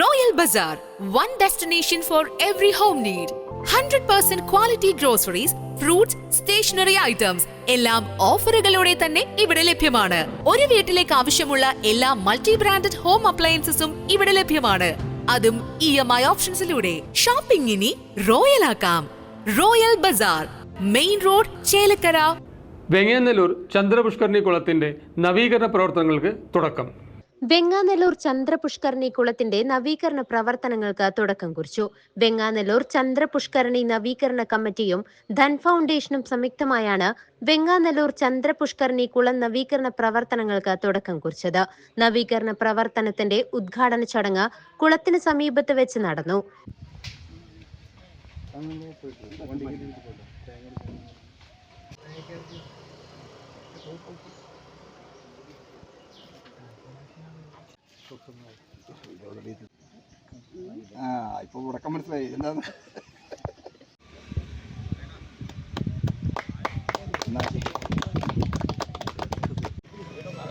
Royal Bazaar, one destination for every home need. 100% quality groceries, fruits, stationery items എല്ലാം ഓഫറുകളോടെ തന്നെ ഇവിടെ ലഭ്യമാണ്. ഒരു വീട്ടിലേക്ക് ആവശ്യമുള്ള എല്ലാ മൾട്ടി ബ്രാൻഡഡ് ഹോം അപ്ലയൻസസും ഇവിടെ ലഭ്യമാണ്. അതും ഇ എം ഐ ഓപ്ഷൻസിലൂടെ ഷോപ്പിംഗ് ഇനി റോയൽ ആക്കാം. Royal bazaar main road Chelakkara. Venganallur Chandrapushkarani കുളത്തിന്റെ നവീകരണ പ്രവർത്തനങ്ങൾക്ക് തുടക്കം. വെങ്ങാനല്ലൂർ ചന്ദ്രപുഷ്കരണി കുളത്തിന്റെ നവീകരണ പ്രവർത്തനങ്ങൾക്ക് തുടക്കം കുറിച്ചു. വെങ്ങാനല്ലൂർ ചന്ദ്രപുഷ്കരണി നവീകരണ കമ്മിറ്റിയും ധൻ ഫൗണ്ടേഷനും സംയുക്തമായാണ് വെങ്ങാനല്ലൂർ ചന്ദ്രപുഷ്കരണി കുളം നവീകരണ പ്രവർത്തനങ്ങൾക്ക് തുടക്കം കുറിച്ചത്. നവീകരണ പ്രവർത്തനത്തിന്റെ ഉദ്ഘാടന ചടങ്ങ് കുളത്തിന് സമീപത്ത് വെച്ച് നടന്നു. ആ ഇപ്പൊ ഉറക്കം മനസ്സിലായി എന്താന്ന്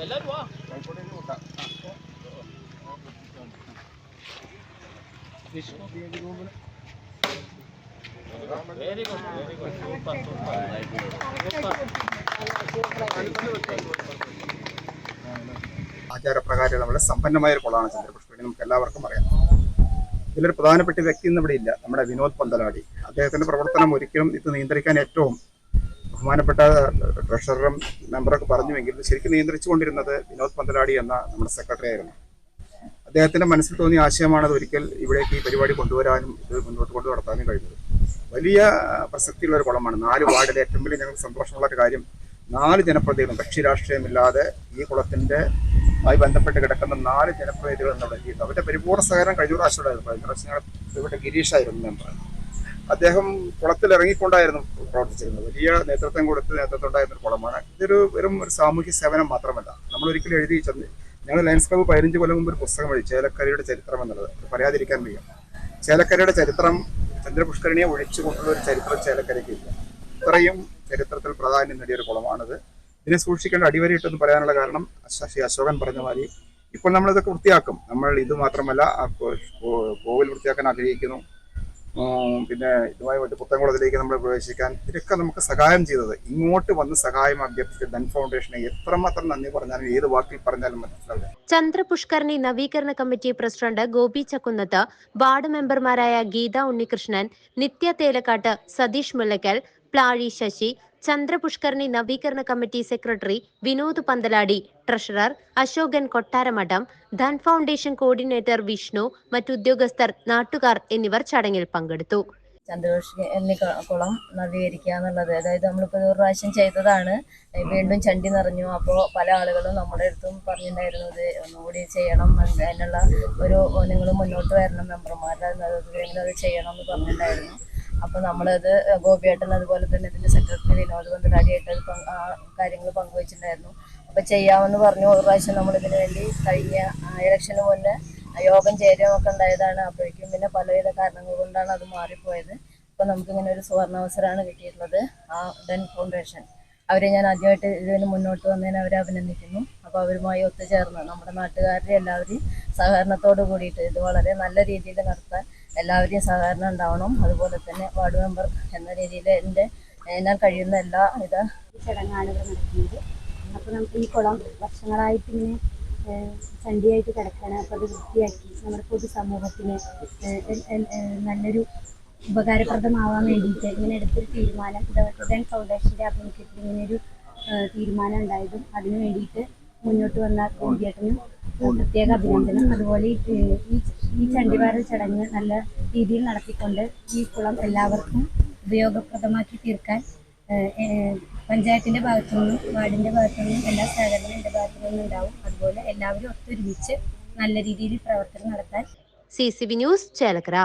സൂപ്പർ സൂപ്പർ ലൈക്ക് നോക്കാം. ആചാരപ്രകാരം വളരെ സമ്പന്നമായ ഒരു കുളമാണ് ചന്ദ്രപുഷ്കരണി നമുക്ക് എല്ലാവർക്കും അറിയാം. ഇതിലൊരു പ്രധാനപ്പെട്ട വ്യക്തി ഇന്ന് ഇവിടെ ഇല്ല. നമ്മുടെ വിനോദ് പന്തലാടി. അദ്ദേഹത്തിന്റെ പ്രവർത്തനം ഒരിക്കലും ഇത് നിയന്ത്രിക്കാൻ ഏറ്റവും ബഹുമാനപ്പെട്ട ട്രഷററും മെമ്പറൊക്കെ പറഞ്ഞുവെങ്കിലും ശരിക്കും നിയന്ത്രിച്ചുകൊണ്ടിരുന്നത് വിനോദ് പന്തലാടി എന്ന നമ്മുടെ സെക്രട്ടറി ആയിരുന്നു. അദ്ദേഹത്തിന്റെ മനസ്സിൽ തോന്നിയ ആശയമാണത് ഒരിക്കൽ ഇവിടേക്ക് ഈ പരിപാടി കൊണ്ടുവരാനും ഇത് മുന്നോട്ട് കൊണ്ടു നടത്താനും കഴിഞ്ഞത്. വലിയ പ്രസക്തിയുള്ള ഒരു കുളമാണ്. നാല് വാർഡിലെ ഏറ്റവും വലിയ ഞങ്ങൾക്ക് സന്തോഷമുള്ള ഒരു കാര്യം നാല് ജനപ്രതികളും കക്ഷി രാഷ്ട്രീയമില്ലാതെ ഈ കുളത്തിന്റെ ആയി ബന്ധപ്പെട്ട് കിടക്കുന്ന നാല് ജനപ്രതിനിധികൾ നമ്മുടെ ചെയ്യുന്നത് അവരുടെ പരിപൂർണ സഹകരണം കഴിഞ്ഞ പ്രാവശ്യം ഉണ്ടായിരുന്നു. കഴിഞ്ഞ പ്രാവശ്യം മെമ്പർ അദ്ദേഹം പ്രവർത്തിച്ചിരുന്നത്. വലിയ നേതൃത്വം കൊടുത്ത് നേതൃത്വം ഉണ്ടായിരുന്ന ഒരു കുളമാണ്. ഇതൊരു വെറും ഒരു സാമൂഹ്യ സേവനം മാത്രമല്ല. നമ്മൾ ഒരിക്കലും എഴുതി ചെന്ന് ഞങ്ങൾ ലയൻസ് ക്ലബ്ബ് പതിനഞ്ച് കൊല്ലം മുമ്പ് ഒരു പുസ്തകം വഴി ചേലക്കരയുടെ ചരിത്രം എന്നുള്ളത്. പറയാതിരിക്കാൻ വയ്യ. ചേലക്കരയുടെ ചരിത്രം ചന്ദ്രപുഷ്കരണിയെ ഒഴിച്ചു കൊണ്ടുള്ള ഒരു ചരിത്രം ചേലക്കരയ്ക്ക് ഇല്ല. ഇത്രയും ചരിത്രത്തിൽ പ്രാധാന്യം നേടിയ ഒരു കുളമാണിത്. ഇതിനെ സൂക്ഷിക്കേണ്ട അടിവരയിട്ടെന്ന് പറയാനുള്ള കാരണം ശശി അശോകൻ പറഞ്ഞ മാതിരി. ഇപ്പോൾ നമ്മളിതൊക്കെ വൃത്തിയാക്കും. നമ്മൾ ഇത് മാത്രമല്ല കോവിൽ വൃത്തിയാക്കാൻ ആഗ്രഹിക്കുന്നു. പിന്നെ ഇതുമായി മറ്റു പുത്തൻകുളത്തിലേക്ക് നമ്മൾ പ്രവേശിക്കാൻ ഇതൊക്കെ നമുക്ക് സഹായം ചെയ്തത്. ഇങ്ങോട്ട് വന്ന് സഹായം അഭ്യർത്ഥിച്ച ധൻ ഫൗണ്ടേഷനെ എത്രമാത്രം നന്ദി പറഞ്ഞാലും ഏത് വാക്കിൽ പറഞ്ഞാലും മനസ്സിലാവില്ല. ചന്ദ്രപുഷ്കരണി നവീകരണ committee president Gopi Chakkunnath ward മെമ്പർമാരായ ഗീത ഉണ്ണികൃഷ്ണൻ നിത്യ തേലക്കാട്ട് സതീഷ് മുല്ലക്കൽ പ്ലാഴി ശശി ചന്ദ്രപുഷ്കരണി നവീകരണ committee secretary Vinod Panthaladi treasurer Ashokan Kottaramadom Dhan foundation coordinator Vishnu മറ്റുദ്യോഗസ്ഥർ നാട്ടുകാർ എന്നിവർ ചടങ്ങിൽ പങ്കെടുത്തു. ചന്ദ്രപുഷ്കുളം കുളം നവീകരിക്കുക എന്നുള്ളത്. അതായത് നമ്മളിപ്പോൾ ഒരു പ്രാവശ്യം ചെയ്തതാണ്. വീണ്ടും ചണ്ടി നിറഞ്ഞു. അപ്പോൾ പല ആളുകളും നമ്മുടെ അടുത്തും പറഞ്ഞിട്ടുണ്ടായിരുന്നു ഇത് ഒന്നുകൂടി ചെയ്യണം അതിനുള്ള ഒരു നിങ്ങൾ മുന്നോട്ട് വരണം മെമ്പർമാരുടെ നേതൃത്വത്തിൽ അത് ചെയ്യണം എന്ന് പറഞ്ഞിട്ടുണ്ടായിരുന്നു. അപ്പോൾ നമ്മളത് ഗോപിയേട്ടൻ അതുപോലെ തന്നെ ഇതിന്റെ സെക്രട്ടറി വിനോദ് ബന്ധുരാടിയായിട്ട് അത് കാര്യങ്ങൾ പങ്കുവച്ചിട്ടുണ്ടായിരുന്നു. അപ്പോൾ ചെയ്യാമെന്ന് പറഞ്ഞു. ഒരു പ്രാവശ്യം നമ്മൾ ഇതിനു വേണ്ടി കഴിഞ്ഞ ഇലക്ഷന് മുന്നേ യോഗം ചേരുകയൊക്കെ ഉണ്ടായതാണ്. അപ്പോഴേക്കും പിന്നെ പലവിധ കാരണങ്ങൾ കൊണ്ടാണ് അത് മാറിപ്പോയത്. അപ്പോൾ നമുക്കിങ്ങനെ ഒരു സുവർണാവസരമാണ് കിട്ടിയിട്ടുള്ളത്. ആ ഡെൻ ഫൗണ്ടേഷൻ. അവരെ ഞാൻ ആദ്യമായിട്ട് ഇതിന് മുന്നോട്ട് വന്നതിന് അവരെ അഭിനന്ദിക്കുന്നു. അപ്പോൾ അവരുമായി ഒത്തുചേർന്ന് നമ്മുടെ നാട്ടുകാരുടെ എല്ലാവരും സഹകരണത്തോട് കൂടിയിട്ട് ഇത് വളരെ നല്ല രീതിയിൽ നടത്താൻ എല്ലാവരെയും സഹകരണം ഉണ്ടാവണം. അതുപോലെ തന്നെ വാർഡ് മെമ്പർ എന്ന രീതിയിൽ എന്റെ ഞാൻ കഴിയുന്ന എല്ലാ ഇത് ചടങ്ങാണ് ഇവിടെ നടക്കുന്നത് അപ്പോൾ നമുക്ക് ഈ കുളം വർഷങ്ങളായിട്ട് ഇങ്ങനെ ചണ്ടിയായിട്ട് കിടക്കുകയാണ്. അപ്പോൾ അത് വൃത്തിയാക്കി നമ്മുടെ പൊതുസമൂഹത്തിന് നല്ലൊരു ഉപകാരപ്രദമാവാൻ വേണ്ടിയിട്ട് ഇങ്ങനെ എടുത്തൊരു തീരുമാനം ഡെൻ ഫൗണ്ടേഷന്റെ ആഭിമുഖ്യത്തിൽ ഇങ്ങനെയൊരു തീരുമാനം ഉണ്ടായതും അതിനു വേണ്ടിയിട്ട് മുന്നോട്ട് വന്ന കോടിയേട്ടനും പ്രത്യേക അഭിനന്ദനം. അതുപോലെ ഈ ഈ ഈ ചണ്ടിവാര ചടങ്ങ് നല്ല രീതിയിൽ നടത്തിക്കൊണ്ട് ഈ കുളം എല്ലാവർക്കും ഉപയോഗപ്രദമാക്കി തീർക്കാൻ പഞ്ചായത്തിന്റെ ഭാഗത്തു നിന്നും വാർഡിന്റെ ഭാഗത്തു നിന്നും എല്ലാ സഹകരണം എന്റെ ഭാഗത്തു നിന്നും ഉണ്ടാവും. അതുപോലെ എല്ലാവരും ഒത്തൊരുമിച്ച് നല്ല രീതിയിൽ പ്രവർത്തനം നടത്താൻ. C C B news Chelakkara.